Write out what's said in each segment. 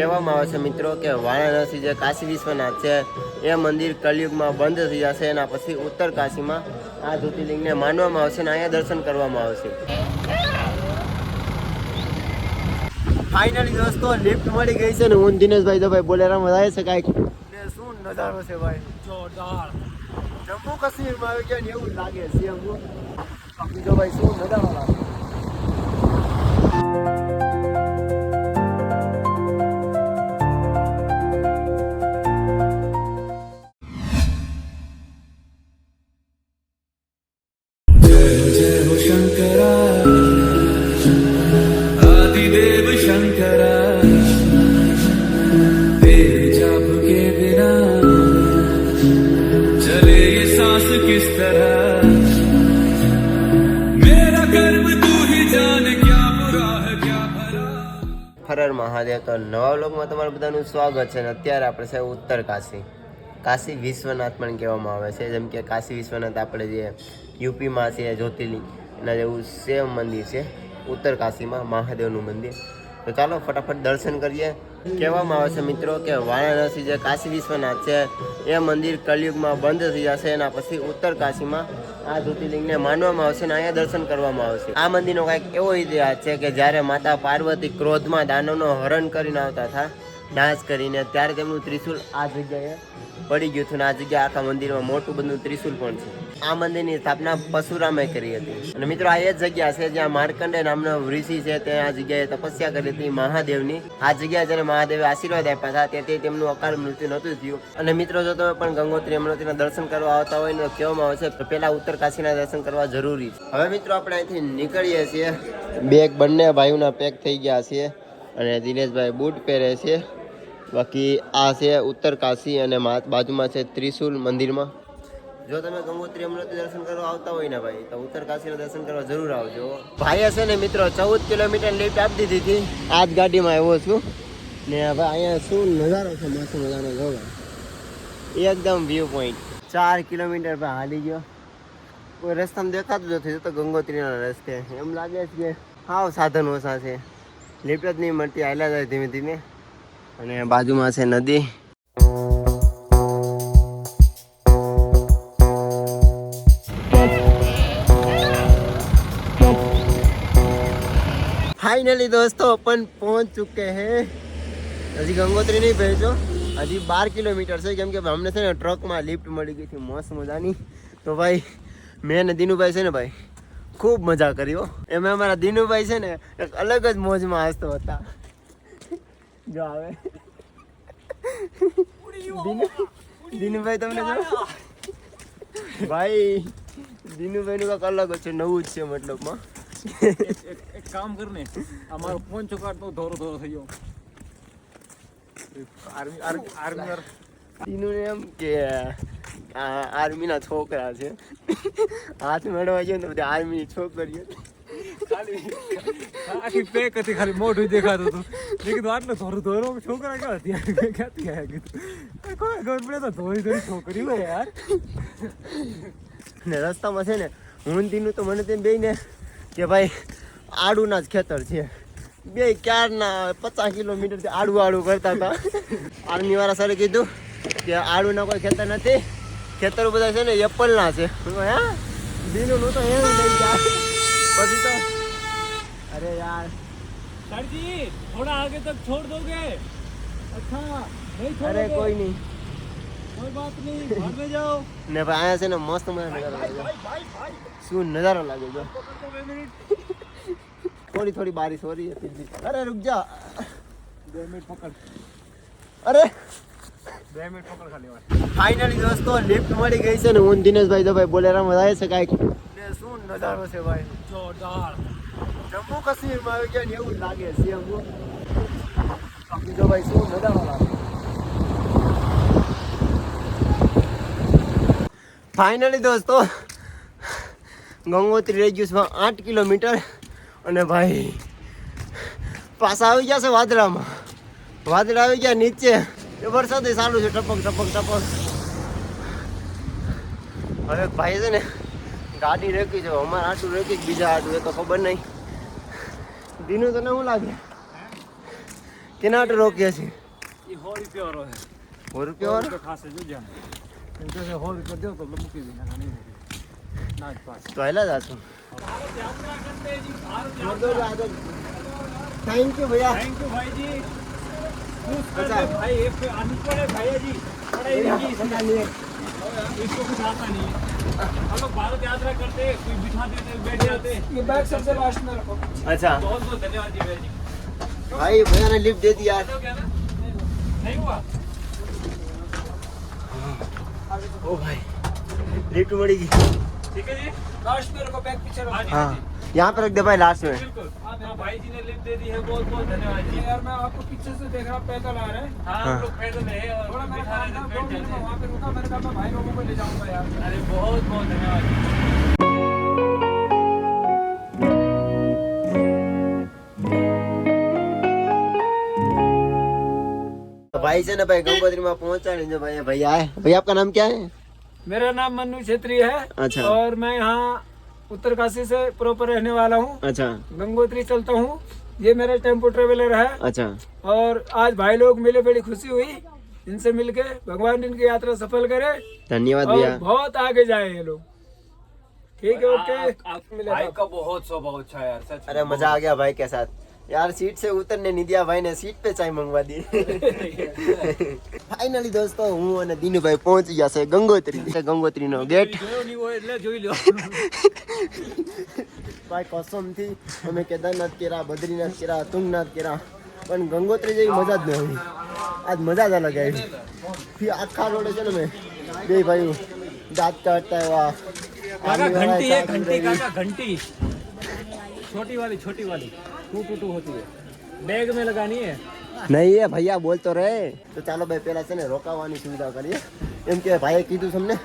કહેવામાં આવે છે મિત્રો કે વારાણસી જે કાશી વિશ્વનાથ છે એ મંદિર કલયુગમાં બંધ થઈ જશે એના પછી ઉત્તર કાશીમાં આ જ્યોતિર્લિંગને માનવામાં આવશે અને અહીંયા દર્શન કરવામાં આવશે. ફાઇનલી દોસ્તો લિફ્ટ મળી ગઈ છે ને હું દિનેશભાઈ તો ભાઈ વધારે જાય છે કાંઈક. ને શું નજારો છે ભાઈ? જોરદાર. જમ્મુ કાશ્મીરમાં આવી ગયા ને એવું લાગે છે તો ભાઈ શું નજારો લાગે. હરર મહાદેવ તો નવા વ્લોગમાં તમારું બધાનું સ્વાગત છે અને અત્યારે આપણે છે ઉત્તર કાશી. કાશી વિશ્વનાથ પણ કહેવામાં આવે છે. જેમ કે કાશી વિશ્વનાથ આપણે જે યુપીમાં છે, જ્યોતિર્લિંગ, એના જેવું સેમ મંદિર છે. ઉત્તર કાશીમાં મહાદેવનું મંદિર. તો ચાલો ફટાફટ દર્શન કરીએ. કહેવામાં આવે છે મિત્રો કે વારાણસી જે કાશી વિશ્વનાથ છે, એ મંદિર કલયુગમાં બંધ થઈ જશે એના પછી ઉત્તર કાશીમાં આ જ્યોતિર્લિંગને માનવામાં આવશે અને અહીંયા દર્શન કરવામાં આવશે. આ મંદિરનો કાંઈક એવો ઇતિહાસ છે કે જ્યારે માતા પાર્વતી ક્રોધમાં દાનવનો હરણ કરીને આવતા હતા નાશ કરીને, ત્યારે તેમનું ત્રિશુલ આ જગ્યાએ પડી ગયું હતું અને આ જગ્યા આખા મંદિરમાં મોટું બધું ત્રિશુલ પણ છે. આ મંદિરની સ્થાપના પરશુરામે કરી હતી. અને મિત્રો, આ એ જગ્યા છે જ્યાં માર્કંડે નામનો ઋષિ છે, તે આ જગ્યાએ તપસ્યા કરી હતી મહાદેવની. આ જગ્યાએ જ્યારે મહાદેવે આશીર્વાદ આપ્યા હતા તેથી તેમનું અકાળ મૃત્યુ નહોતું થયું. અને મિત્રો, જો તમે પણ ગંગોત્રી યમનોત્રીના દર્શન કરવા આવતા હોય તો કહેવામાં આવે છે પહેલા ઉત્તર કાશીના દર્શન કરવા જરૂરી છે. હવે મિત્રો, આપણે અહીંથી નીકળીએ છીએ. બેગ બંને ભાઈઓના પેક થઈ ગયા છે અને દિનેશભાઈ બૂટ પહેરે છે. બાકી આ છે ઉત્તર કાશી અને બાજુમાં છે ત્રિશુલ મંદિરમાં. જો તમે ગંગોત્રી અમૃત દર્શન કરવા આવતા હોય ને ભાઈ, તો ઉત્તર કાશીના દર્શન કરવા જરૂર આવજો. ભાઈએ છે ને મિત્રો ચૌદ કિલોમીટર લિફ્ટ આપી દીધી હતી. આ જ ગાડીમાં આવ્યો છું. ને હવે અહીંયા શું નજારો છે, મસ્ત મજાનો જોવા. એકદમ વ્યૂ પોઈન્ટ ચાર કિલોમીટર પર હાલી ગયો. કોઈ રસ્તામાં દેખાતું નથી, તો ગંગોત્રીના રસ્તે. એમ લાગે છે કે હાવ સાધન ઓછા છે. લિફ્ટ જ નહીં મળતી, હાલ્યા જાય ધીમે ધીમે. અને બાજુમાં છે નદી. फाइनली दोस्तों अपन पहुंच चुके हैं હજી ગંગોત્રી નહીં પહોંચ્યો હજી બાર કિલોમીટર છે કેમ કે અમને છે ને ટ્રકમાં લિફ્ટ મળી ગઈ હતી મસ્ત મજાની તો ભાઈ મેં ને દિનુભાઈ છે ને ભાઈ ખૂબ મજા કરી હો એમાં અમારા દિનુભાઈ છે ને એક અલગ જ મોજમાં હસતો હતા જો આવે દિનુ- દિનુભાઈ તમને જો ભાઈ દિનુભાઈ નું કાંઈક અલગ જ છે નવું જ છે મતલબમાં એક કામ કર ને આ મારો ફોન ચોકાટતો ધોરો ધોરો થઈ ગયો આર્મી આર્મી આર્મી દિનુ એમ કે આ આર્મીના છોકરા છે. હાથ મેળવા ગયો ને બધા બધી આર્મી છોકરીઓ. આખી પેક હતી ખાલી મોઢું દેખાતું હતું. મેં કીધું આટલો ધોરો ધોરો છોકરા ક્યાં હતી? ક્યાંથી આવ્યા કીધું. કોઈ ખબર પડે તો ધોરી ધોરી છોકરી હોય યાર. ને રસ્તામાં છે ને હું તીનું તો મને તેમ બેને કે ભાઈ આડુના જ ખેતર છે. બે ક્યારના પચાસ કિલોમીટરથી આડું આડું કરતા હતા. આર્મીવાળા સરે કીધું કે આડુના કોઈ ખેતર નથી. ખેતર બધા છે ને એપલના છે. હે બીનું તો હે પછી તો અરે યાર. સરજી થોડા આગે તક છોડ દોગે અચ્છા અરે કોઈ નહીં. ને ભાઈ અહીંયા છે ને મસ્ત મજા નજારો લાગે શું નજારો લાગે જો થોડી થોડી બારીશ હો રહી હતી અરે રૂક જા दो मिनट पकड़ અરે दो मिनट पकड़ खाली वाला ફાઇનલી દોસ્તો લિફ્ટ મળી ગઈ છે ને હું ને દિનેશભાઈ તો ભાઈ બોલેરામાં જાય છે કાંઈક ને શું નજારો છે ભાઈ जोरदार જમ્મુ કાશ્મીરમાં આવી ગયા ને એવું જ લાગે છે એમ બાકી તો ભાઈ શું નજારો લાગે ફાઇનલી દોસ્તો ગંગોત્રી રહી આઠ કિલોમીટર અને ભાઈ પાછા આવી ગયા છે વાદળામાં. વાદળા આવી ગયા નીચે. એ વરસાદ ચાલુ છે ટપક ટપક ટપક. હવે ભાઈ છે ને ગાડી રેકી છે. અમારે આટલું રેકી બીજા આટું એ તો ખબર નહીં. દીનું તને શું લાગે? કેના આટલું રોકીએ છીએ? સો રૂપિયા વાળો સો રૂપિયા વાળો ખાસ જો જાણ એમ કે સો રૂપિયા દેવ તો એટલે મૂકી દે ના નહીં મૂકી ના જ પાસ તો હેલા જાતું thank you Bhaiya thank you भाई जी खुश कर अच्छा। दे भाई एक पे अनपढ़ है भैया जी पढ़ाई नहीं की इसको कुछ आता नहीं है हम लोग भारत यात्रा करते कोई बिठा देते बैठ जाते ये बैग सबसे लास्ट में रखो अच्छा बहुत बहुत धन्यवाद जी भैया जी भाई भैया ने लिफ्ट दे दी यार हो गया ना नहीं हुआ ओ भाई लिफ्ट ठीक है जी? लास्ट में रखो बैक पीछे रखो। हाँ हाँ हाँ यहाँ पे रख दे भाई लास्ट में। बिल्कुल। हाँ भाई जी ने लिफ्ट दे दी है बहुत बहुत धन्यवाद जी। यार मैं आपको पीछे से देख रहा हूँ पैदल आ रहे हैं। हाँ हाँ। हम लोग पैदल है और थोड़ा मेरा काम था वहाँ पे रुका मैंने कहा मैं भाई लोगों को ले जाऊँगा यार। अरे बहुत बहुत धन्यवाद भाई से ना भाई गंगोत्री में पहुँचाने जो भाई भैया है भैया आपका नाम क्या है? मेरा नाम मनु छेत्री है अच्छा। और मैं यहाँ उत्तरकाशी से प्रॉपर रहने वाला हूँ। अच्छा। गंगोत्री चलता हूँ। ये मेरा टेंपो ट्रेवलर है। अच्छा। और आज भाई लोग मिले बड़ी खुशी हुई। इनसे मिलके भगवान इनकी यात्रा सफल करे धन्यवाद भैया। बहुत आगे जाए ये लोग। ठीक है ओके। भाई का बहुत स्वभाव अच्छा है यार सच अरे मज़ा आ गया भाई के साथ। યાર સીટ છે ઉતરને નિધિયા ભાઈ ને સીટ પે ચાય મંગવા દી. ફાઇનલી દોસ્તો હું અને દિનુભાઈ પહોંચી ગયા છે ગંગોત્રી. ગંગોત્રી નો ગેટ. એટલે જોઈ લો ભાઈ કસમથી અમે કેદારનાથ કેરા બદ્રીનાથ કેરા તુંગનાથ કેરા પણ ગંગોત્રી જેવી મજા જ નહીં આવી આજ મજા જ અલગ આવી. આખા રોડે છે ને મેં બે ભાઈ દાંત કાઢતા એવા. ઘંટી ઘંટી ઘંટી. છોટી વાલી છોટી વાલી घंटी छोटी वाली छोटी वाली टू टू टू होती है बैग में लगानी है નહીં એ ભૈયા બોલતો રહે તો ચાલો ભાઈ પેલા છે ને રોકાવાની સુવિધા કરીએ એમ કે ભાઈએ કીધું તમને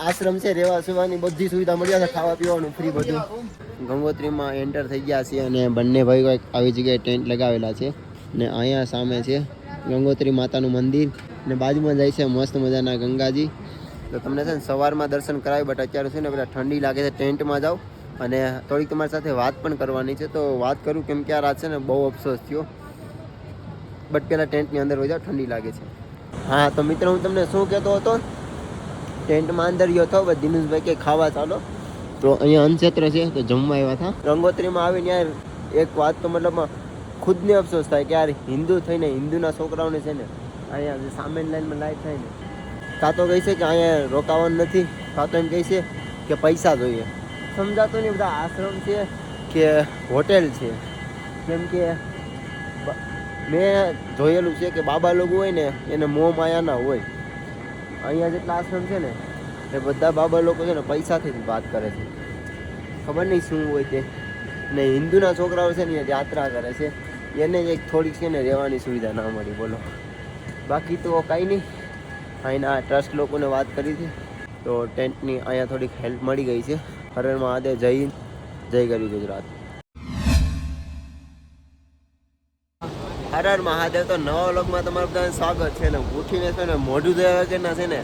આશ્રમ છે રહેવા સુવાની બધી સુવિધા મળી જશે ખાવા પીવાનું ફ્રી બધું ગંગોત્રીમાં એન્ટર થઈ ગયા છે અને બંને ભાઈઓ એક આવી જગ્યાએ ટેન્ટ લગાવેલા છે ને અહીંયા સામે છે ગંગોત્રી માતાનું મંદિર ને બાજુમાં જાય છે મસ્ત મજાના ગંગાજી તો તમને છે ને સવારમાં દર્શન કરાવી બટ અત્યારે છે ને પેલા ઠંડી લાગે છે ટેન્ટમાં જાઓ અને થોડીક તમારી સાથે વાત પણ કરવાની છે. તો વાત કરું કેમ કે આ રાત છે ને બહુ અફસોસ થયો. બટ પેલા ટેન્ટની અંદર હોય જાઓ, ઠંડી લાગે છે. હા, તો મિત્રો, હું તમને શું કહેતો હતો? ટેન્ટમાં અંદર ગયો હતો દિનેશભાઈ કે ખાવા ચાલો. તો અહીંયા અનક્ષેત્ર છે, તો જમવા આવ્યા હતા. ગંગોત્રીમાં આવીને યાર, એક વાત તો મતલબ ખુદને અફસોસ થાય કે યાર, હિન્દુ થઈને, હિન્દુના છોકરાઓને છે ને, અહીંયા સામેની લાઈનમાં લાઈટ થાય ને, કાં તો કહે છે કે અહીંયા રોકાવાનું નથી, કાં તો એમ કહે કે પૈસા જોઈએ. સમજાતું નહીં, બધા આશ્રમ છે કે હોટેલ છે. કેમ કે મેં જોયેલું છે કે બાબા લોકો હોય ને, એને મોહ માયાના હોય. અહીંયા જેટલા આશ્રમ છે ને, એ બધા બાબા લોકો છે ને પૈસાથી જ વાત કરે છે. ખબર નહીં શું હોય તે. ને હિન્દુના છોકરાઓ છે ને યાત્રા કરે છે. એને એક થોડીક છે ને રહેવાની સુવિધા ના મળી, બોલો. બાકી તો કાંઈ નહીં. અહીંના ટ્રસ્ટ લોકોને વાત કરી હતી તો ટેન્ટની અહીંયા થોડીક હેલ્પ મળી ગઈ છે. હરણ મહાદેવ જય હિન્દ, જય ગરી ગુજરાત. હર હર મહાદેવ તો નવા લોકમાં તમારું બધાનું સ્વાગત છે ને ઉઠીને છે ને મોઢું ધોયા વગરના છે ને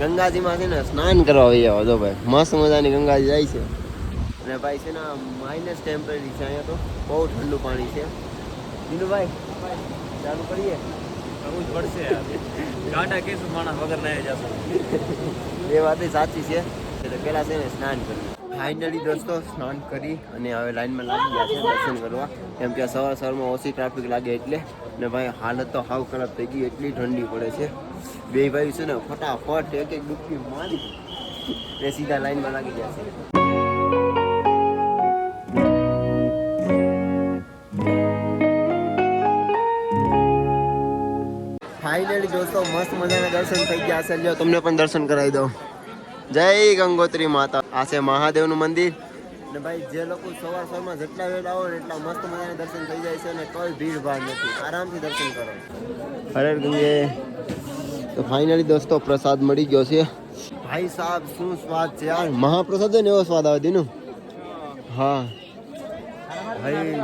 ગંગાજીમાં છે ને સ્નાન કરવા આવી જાવ જો ભાઈ મસ્ત મજાની ગંગાજી જાય છે. અને ભાઈ છે ને માઇનસ ટેમ્પરેરી છે અહીંયા તો બહુ ઠંડુ પાણી છે. દિનુભાઈ ચાલુ કરીએ? કરવું જ પડશે ગાંડા કેસ માણસ વગર ના જશો. એ વાત સાચી છે. એટલે પહેલા છે ને સ્નાન કર્યું ફાઇનલી દોસ્તો, સ્નાન કરી અને હવે લાઈનમાં લાગી ગયા છે દર્શન કરવા. કેમ કે સવાર સવારમાં ઓછી ટ્રાફિક લાગે એટલે ને ભાઈ હાલત તો હાવ ખરાબ થઈ ગઈ, એટલી ઠંડી પડે છે. બે ભાઈ છે ને ફટાફટ એક એક ડૂબકી મારી ને સીધા લાઈનમાં લાગી ગયા છે. ફાઇનલી દોસ્તો, મસ્ત મજાના દર્શન થઈ ગયા છે. લ્યો, તમને પણ દર્શન કરાવી દઉં. જય ગંગોત્રી માતા. આ છે મહાદેવનું મંદિર. ને ભાઈ જે લોકો સવાર સવારમાં જેટલા વેલા હોય એટલા મસ્ત મજાના દર્શન થઈ જાય છે અને કોઈ ભીડ ભાડ નથી. આરામથી દર્શન કરો. હરે ગંગે તો ફાઇનલી દોસ્તો પ્રસાદ મળી ગયો છે. ભાઈ સાહેબ શું સ્વાદ છે યાર? મહાપ્રસાદ છે ને એવો સ્વાદ આવે દીનું? હા. ભાઈ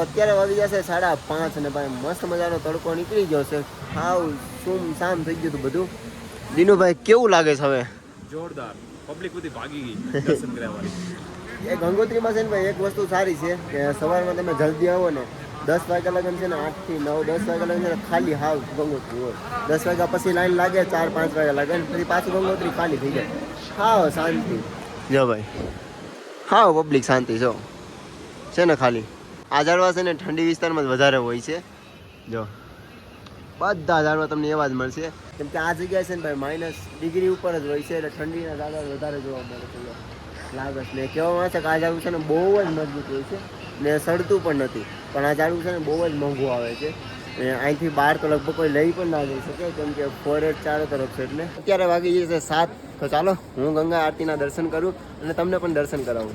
અત્યારે વાગી જશે સાડા પાંચ અને ભાઈ મસ્ત મજાનો તડકો નીકળી ગયો છે. હાવ સુમ સામ થઈ ગયું હતું બધું. દિનુભાઈ કેવું લાગે છે હવે? જોરદાર. પબ્લિક બધી ભાગી ગઈ. દર્શન કરવા વાળી એ ગંગોત્રીમાં છે ને ભાઈ એક વસ્તુ સારી છે કે સવારમાં તમે જલ્દી આવો ને દસ વાગ્યા લગન છે ને આઠથી નવ દસ વાગ્યા લગન છે ને ખાલી હાવ ગંગોત્રી હોય. દસ વાગ્યા પછી લાઈન લાગે ચાર પાંચ વાગ્યા લગન પછી પાછું ગંગોત્રી ખાલી થઈ જાય. હાવ શાંતિ. જો ભાઈ. હા પબ્લિક શાંતિ જો. છે ને ખાલી. આ ઝાડવા છે ને ઠંડી વિસ્તારમાં જ વધારે હોય છે. જો. બધા ઝાડવા તમને એવા જ મળશે. કેમ કે આ જગ્યા છે ને ભાઈ માઇનસ ડિગ્રી ઉપર જ હોય છે એટલે ઠંડીના ઝાડવા વધારે જોવા મળે છે. જો. લાગે છે. ને કહેવામાં છે કે આ ઝાડવું છે ને બહુ જ મજબૂત હોય છે. ને સડતું પણ નથી. પણ આ ઝાડવું છે ને બહુ જ મોંઘું આવે છે. અહીંથી બહાર તો લગભગ કોઈ લઈ પણ ના જઈ શકે, કેમ કે ફોરેસ્ટ ચારે તરફ છે એટલે. અત્યારે વાગી જશે સાત. તો ચાલો, હું ગંગા આરતીના દર્શન કરું અને તમને પણ દર્શન કરાવું.